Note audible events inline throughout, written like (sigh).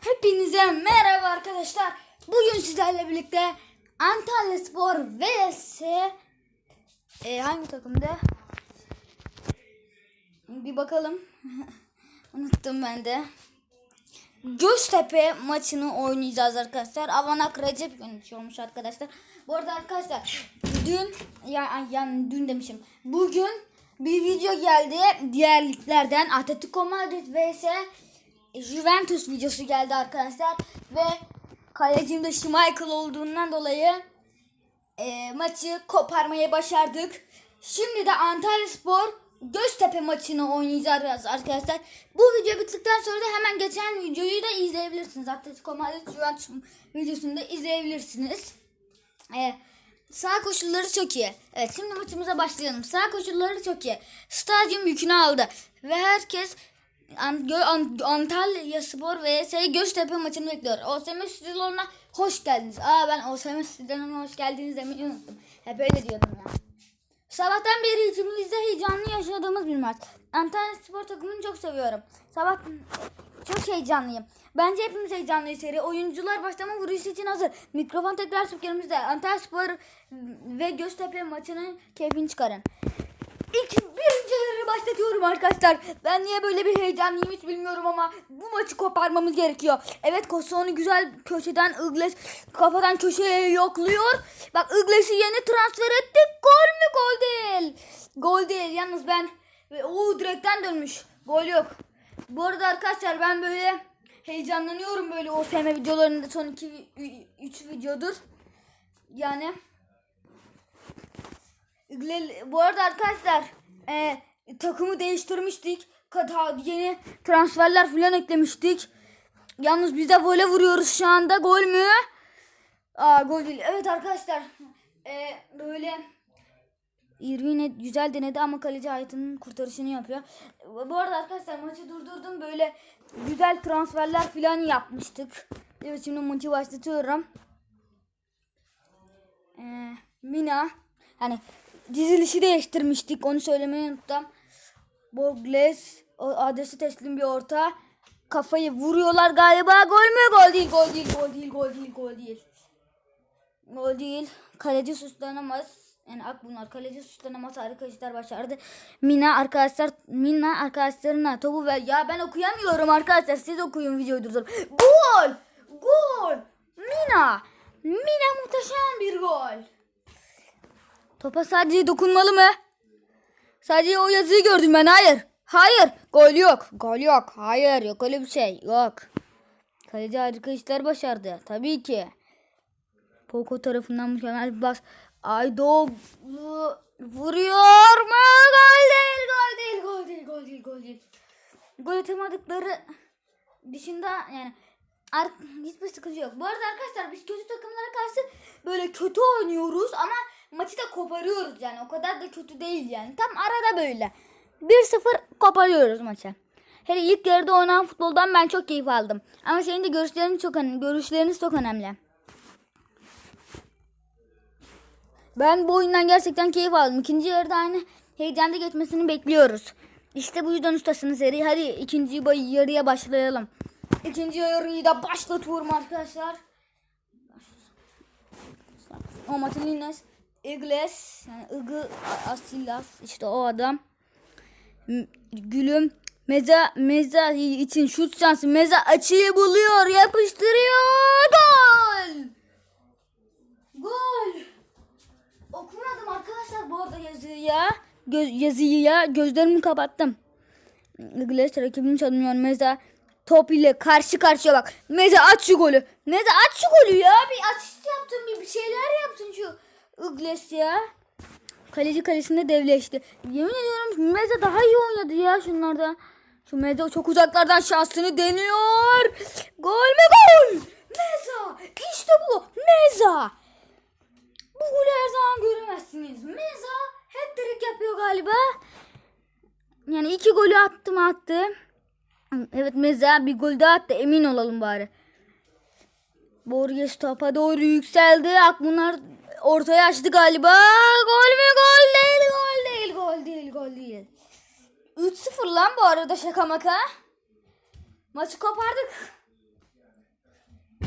Hepinize merhaba arkadaşlar. Bugün sizlerle birlikte Antalya Spor vs e, hangi takımda? Bir bakalım. (laughs) Unuttum ben de. Göztepe maçını oynayacağız arkadaşlar. Avanak Recep yönetiyormuş arkadaşlar. Bu arada arkadaşlar dün ya, yani dün demişim. Bugün bir video geldi diğer liglerden Atletico Madrid vs Juventus videosu geldi arkadaşlar ve kalecim de Schmeichel olduğundan dolayı e, maçı koparmayı başardık. Şimdi de Antalya Spor Göztepe maçını oynayacağız arkadaşlar. Bu video bittikten sonra da hemen geçen videoyu da izleyebilirsiniz. Atletico Madrid Juventus videosunu da izleyebilirsiniz. E, sağ koşulları çok iyi. Evet şimdi maçımıza başlayalım. Sağ koşulları çok iyi. Stadyum yükünü aldı. Ve herkes An- Gö- An- Antalya Spor vs Göztepe maçını bekliyor. OSM stüdyolarına hoş geldiniz. Aa ben OSM stüdyolarına hoş geldiniz demeyi unuttum. Hep öyle diyordum ya. Sabahtan beri içimizde heyecanlı yaşadığımız bir maç. Antalya Spor takımını çok seviyorum. Sabah çok heyecanlıyım. Bence hepimiz heyecanlıyız seri. Oyuncular başlama vuruşu için hazır. Mikrofon tekrar spikerimizde. Antalya Spor ve Göztepe maçının keyfini çıkarın. İlk birinci yarı başlatıyorum arkadaşlar. Ben niye böyle bir heyecanlıyım hiç bilmiyorum ama bu maçı koparmamız gerekiyor. Evet Kosova'nı güzel köşeden Igles kafadan köşeye yokluyor. Bak Igles'i yeni transfer ettik. Gol mü gol değil. Gol değil yalnız ben o direkten dönmüş. Gol yok. Bu arada arkadaşlar ben böyle heyecanlanıyorum böyle o FM videolarında son 2 3 videodur. Yani Bu arada arkadaşlar e, takımı değiştirmiştik. Yeni transferler falan eklemiştik. Yalnız biz de böyle vuruyoruz şu anda. Gol mü? Aa gol değil. Evet arkadaşlar. E, böyle Irvine güzel denedi ama kaleci hayatının kurtarışını yapıyor. Bu arada arkadaşlar maçı durdurdum. Böyle güzel transferler falan yapmıştık. Evet şimdi maçı başlatıyorum. Ee, Mina hani dizilişi değiştirmiştik onu söylemeyi unuttum. Bogles o adresi teslim bir orta kafayı vuruyorlar galiba gol mü gol değil gol değil gol değil gol değil gol değil gol değil kaleci suçlanamaz yani ak bunlar kaleci suçlanamaz harika işler başardı Mina arkadaşlar Mina arkadaşlarına topu ver ya ben okuyamıyorum arkadaşlar siz okuyun videoyu durdur gol gol Mina Mina muhteşem bir gol Topa sadece dokunmalı mı? Sadece o yazıyı gördüm ben. Hayır. Hayır. Gol yok. Gol yok. Hayır. Yok öyle bir şey. Yok. Kaleci harika işler başardı. Tabii ki. Poco tarafından mükemmel bir bas. Aydo vuruyor mu? Gol değil. Gol değil. Gol değil. Gol değil. Gol değil. Gol atamadıkları dışında yani ar- hiçbir sıkıntı yok. Bu arada arkadaşlar biz kötü takımlara karşı böyle kötü oynuyoruz ama maçı da koparıyoruz yani. O kadar da kötü değil yani. Tam arada böyle. 1-0 koparıyoruz maçı. Hele ilk yarıda oynanan futboldan ben çok keyif aldım. Ama senin de görüşlerin çok önemli. Görüşleriniz çok önemli. Ben bu oyundan gerçekten keyif aldım. İkinci yarıda aynı heyecanda geçmesini bekliyoruz. İşte bu yüzden ustasınız seri. Hadi ikinci yarıya başlayalım. İkinci yarıyı da başlatıyorum arkadaşlar. O Martinez, Igles, yani Igı Asilas işte o adam. Gülüm Meza Meza için şut şansı. Meza açıyı buluyor, yapıştırıyor. Gol! Gol! Okumadım arkadaşlar bu arada yazıyı ya. Göz, yazıyı ya. Gözlerimi kapattım. Igles rakibini çalınıyor. Meza top ile karşı karşıya bak. Meza aç şu golü. Meza aç şu golü ya. Bir asist yaptın bir, bir şeyler yaptın şu Igles ya. Kaleci kalesinde devleşti. Yemin ediyorum Meza daha iyi oynadı ya şunlarda. Şu Meza çok uzaklardan şansını deniyor. Gol mü gol? Meza. İşte bu. Meza. Göremezsiniz. Meza hat-trick yapıyor galiba. Yani iki golü attı mı attı. Evet Meza bir gol daha attı emin olalım bari. Borges topa doğru yükseldi. Akbunlar ortaya açtı galiba. Gol mü gol değil gol değil gol değil gol değil. 3-0 lan bu arada şaka maka. Maçı kopardık.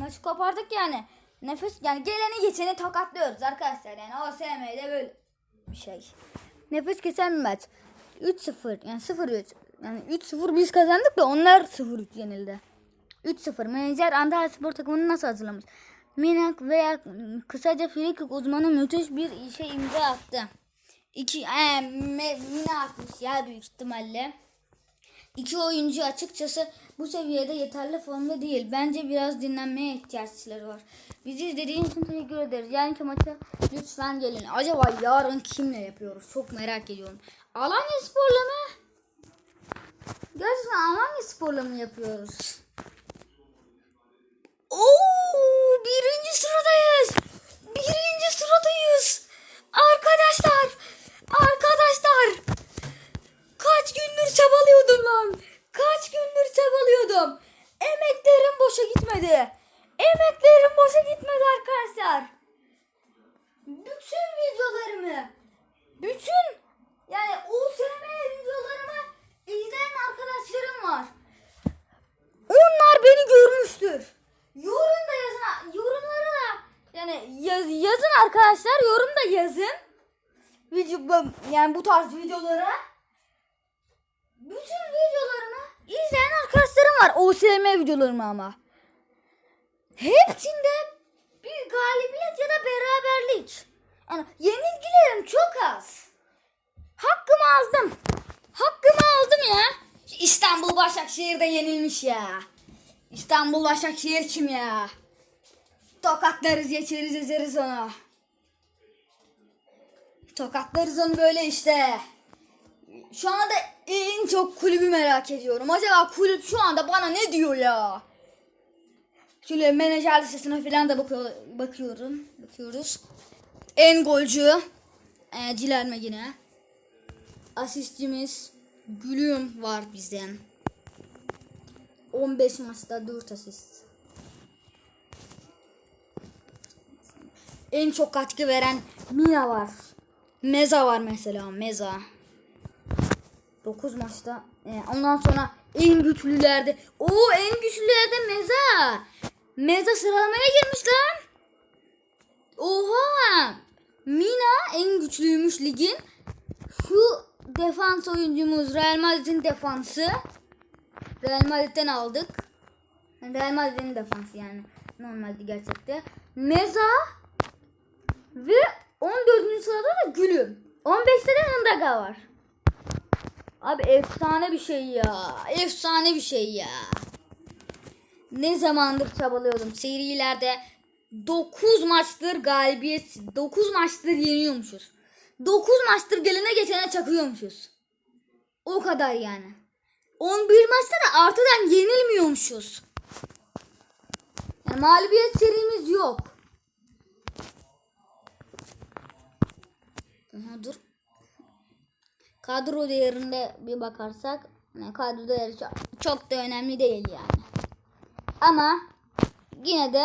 Maçı kopardık yani. Nefes yani geleni geçeni tokatlıyoruz arkadaşlar. Yani o sevmeye böyle bir şey. Nefes kesen bir maç. 3-0 yani 0-3. Yani 3-0 biz kazandık da onlar 0-3 yenildi. 3-0. Menajer Antalya Spor takımını nasıl hazırlamış? Minak veya kısaca frikik uzmanı müthiş bir işe imza attı. İki, e, Mina atmış ya büyük ihtimalle. İki oyuncu açıkçası bu seviyede yeterli formda değil. Bence biraz dinlenmeye ihtiyaçları var. Bizi izlediğiniz için teşekkür ederiz. Yarınki maça lütfen gelin. Acaba yarın kimle yapıyoruz? Çok merak ediyorum. Alanya Spor'la mı? Gerçekten Alanya Spor'la mı yapıyoruz? Oo, birinci sıradayız. Birinci sıradayız. Arkadaşlar. Arkadaşlar. Kaç gündür çabalıyordum lan. Kaç gündür çabalıyordum. Emeklerim boşa gitmedi. Emeklerim boşa gitmedi arkadaşlar. Bütün videolarımı, bütün yani USM videolarımı izleyen arkadaşlarım var. Onlar beni görmüştür. Yorum da yazın. Yorumlara da yani yaz, yazın arkadaşlar. Yorum yazın. Video, yani bu tarz videolara. Bütün videolarımı izleyen arkadaşlarım var. OSM videolarımı ama. Hepsinde bir galibiyet ya da beraberlik. Yani yenilgilerim çok az. Hakkımı aldım. Hakkımı aldım ya. İstanbul Başakşehir'de yenilmiş ya. İstanbul Başakşehir kim ya? Tokatlarız geçeriz ezeriz onu. Tokatlarız onu böyle işte. Şu anda en çok kulübü merak ediyorum. Acaba kulüp şu anda bana ne diyor ya? Şöyle menajer listesine falan da bakıyor, bakıyorum. Bakıyoruz. En golcü e, Cilerme yine. Asistimiz Gülüm var bizden. 15 maçta 4 asist. En çok katkı veren Mina var. Meza var mesela Meza. 9 maçta. Ee, ondan sonra en güçlülerde. O en güçlülerde Meza. Meza sıralamaya girmiş lan. Oha. Mina en güçlüymüş ligin. Şu defans oyuncumuz Real Madrid'in defansı. Real Madrid'den aldık. Real Madrid'in defansı yani. Normalde gerçekte. Meza ve 14. sırada da Gülüm. 15'te de Mındaga var. Abi efsane bir şey ya. Efsane bir şey ya. Ne zamandır çabalıyordum. Serilerde 9 maçtır galibiyet. 9 maçtır yeniyormuşuz. 9 maçtır gelene geçene çakıyormuşuz. O kadar yani. 11 maçta da artıdan yenilmiyormuşuz. Yani mağlubiyet serimiz yok. Aha, dur. Kadro değerinde bir bakarsak yani kadro değeri çok, çok da önemli değil yani. Ama yine de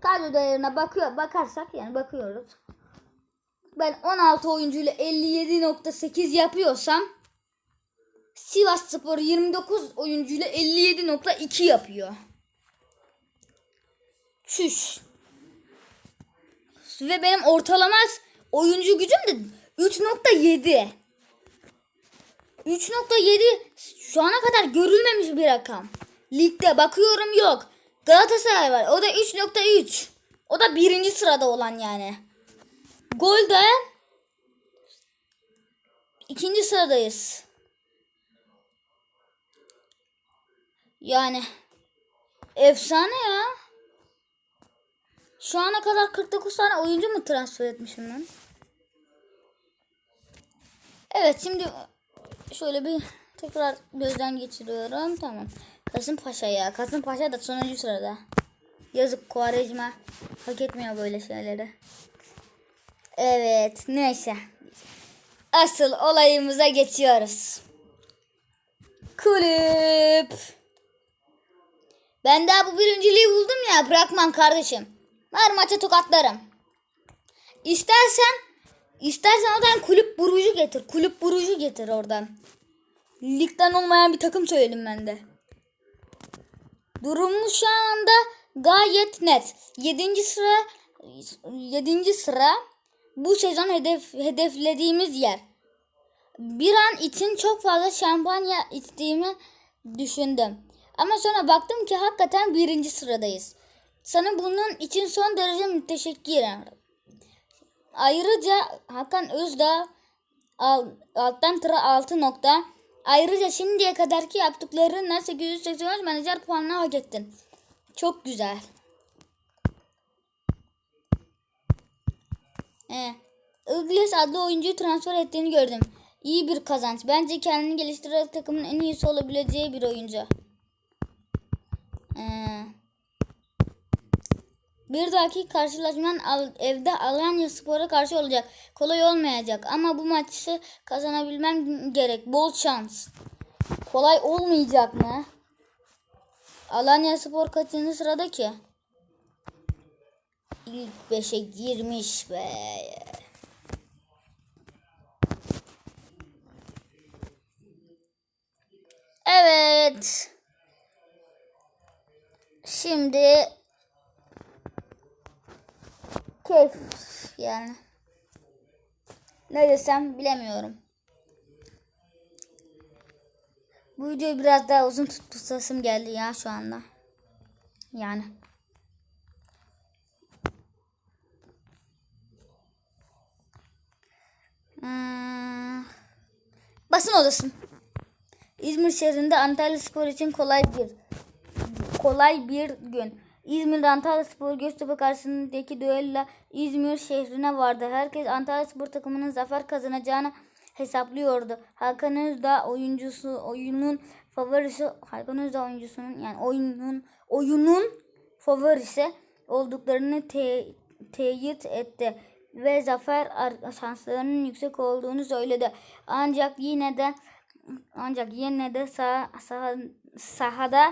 kadro değerine bakıyor bakarsak yani bakıyoruz. Ben 16 oyuncuyla 57.8 yapıyorsam Sivas Spor 29 oyuncuyla 57.2 yapıyor. Çüş. Ve benim ortalama oyuncu gücüm de 3.7. 3.7 şu ana kadar görülmemiş bir rakam. Ligde bakıyorum yok. Galatasaray var. O da 3.3. O da birinci sırada olan yani. Golde ikinci sıradayız. Yani efsane ya. Şu ana kadar 49 tane oyuncu mu transfer etmişim ben? Evet şimdi şöyle bir tekrar gözden geçiriyorum. Tamam. Kasımpaşa ya. Kasımpaşa da sonuncu sırada. Yazık Kuarejma hak etmiyor böyle şeyleri. Evet neyse. Asıl olayımıza geçiyoruz. Kulüp. Ben daha bu birinciliği buldum ya bırakmam kardeşim. Her maça tokatlarım. İstersen istersen oradan kulüp burucu getir. Kulüp burucu getir oradan. Ligden olmayan bir takım söyledim ben de. Durumumuz şu anda gayet net. 7. sıra 7. sıra bu sezon hedef hedeflediğimiz yer. Bir an için çok fazla şampanya içtiğimi düşündüm. Ama sonra baktım ki hakikaten birinci sıradayız. Sana bunun için son derece müteşekkir ederim. Ayrıca Hakan Özdağ al, alttan tıra 6 nokta. Ayrıca şimdiye kadarki yaptıklarınla 885 menajer puanını hak ettin. Çok güzel. Ee, Igles adlı oyuncuyu transfer ettiğini gördüm. İyi bir kazanç. Bence kendini geliştirerek takımın en iyisi olabileceği bir oyuncu. Ee, bir dahaki karşılaşman al- evde Alanya Spor'a karşı olacak. Kolay olmayacak ama bu maçı kazanabilmem gerek. Bol şans. Kolay olmayacak mı? Alanya Spor kaçıncı sırada ki? İlk 5'e girmiş be. Evet. Şimdi keyif yani. Ne desem bilemiyorum. Bu videoyu biraz daha uzun tut- tutasım geldi ya şu anda. Yani. Hmm. Basın odası. İzmir şehrinde Antalya Spor için kolay bir kolay bir gün. İzmir Antalya Spor Göztepe karşısındaki düello İzmir şehrine vardı. Herkes Antalya Spor takımının zafer kazanacağını hesaplıyordu. Hakan Özdağ oyuncusu oyunun favorisi Hakan Özdağ oyuncusunun yani oyunun oyunun favorisi olduklarını te- teyit etti ve zafer ar- şanslarının yüksek olduğunu söyledi. Ancak yine de ancak yine de sah sah- sahada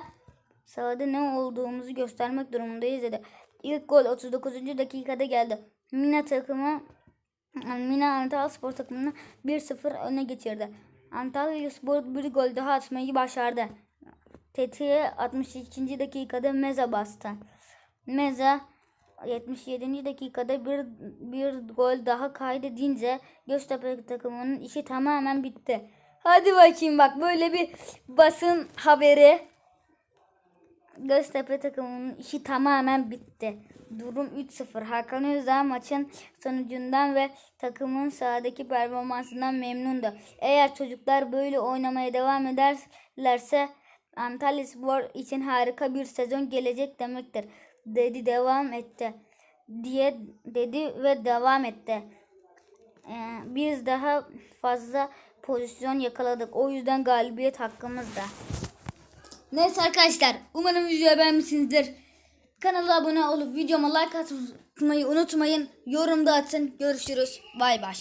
sahada ne olduğumuzu göstermek durumundayız dedi. İlk gol 39. dakikada geldi. Mina takımı Mina Antalya Spor takımını 1-0 öne geçirdi. Antalya Spor bir gol daha atmayı başardı. Tetiğe 62. dakikada Meza bastı. Meza 77. dakikada bir, bir gol daha kaydedince Göztepe takımının işi tamamen bitti. Hadi bakayım bak böyle bir basın haberi. Göztepe takımının işi tamamen bitti. Durum 3-0. Hakan Özdağ maçın sonucundan ve takımın sahadaki performansından memnundu. Eğer çocuklar böyle oynamaya devam ederlerse Antalya Spor için harika bir sezon gelecek demektir. Dedi devam etti. Diye dedi ve devam etti. Ee, biz daha fazla pozisyon yakaladık. O yüzden galibiyet hakkımızda. Neyse arkadaşlar umarım videoyu beğenmişsinizdir. Kanala abone olup videoma like atmayı unutmayın. Yorumda atın. Görüşürüz. Bay bay.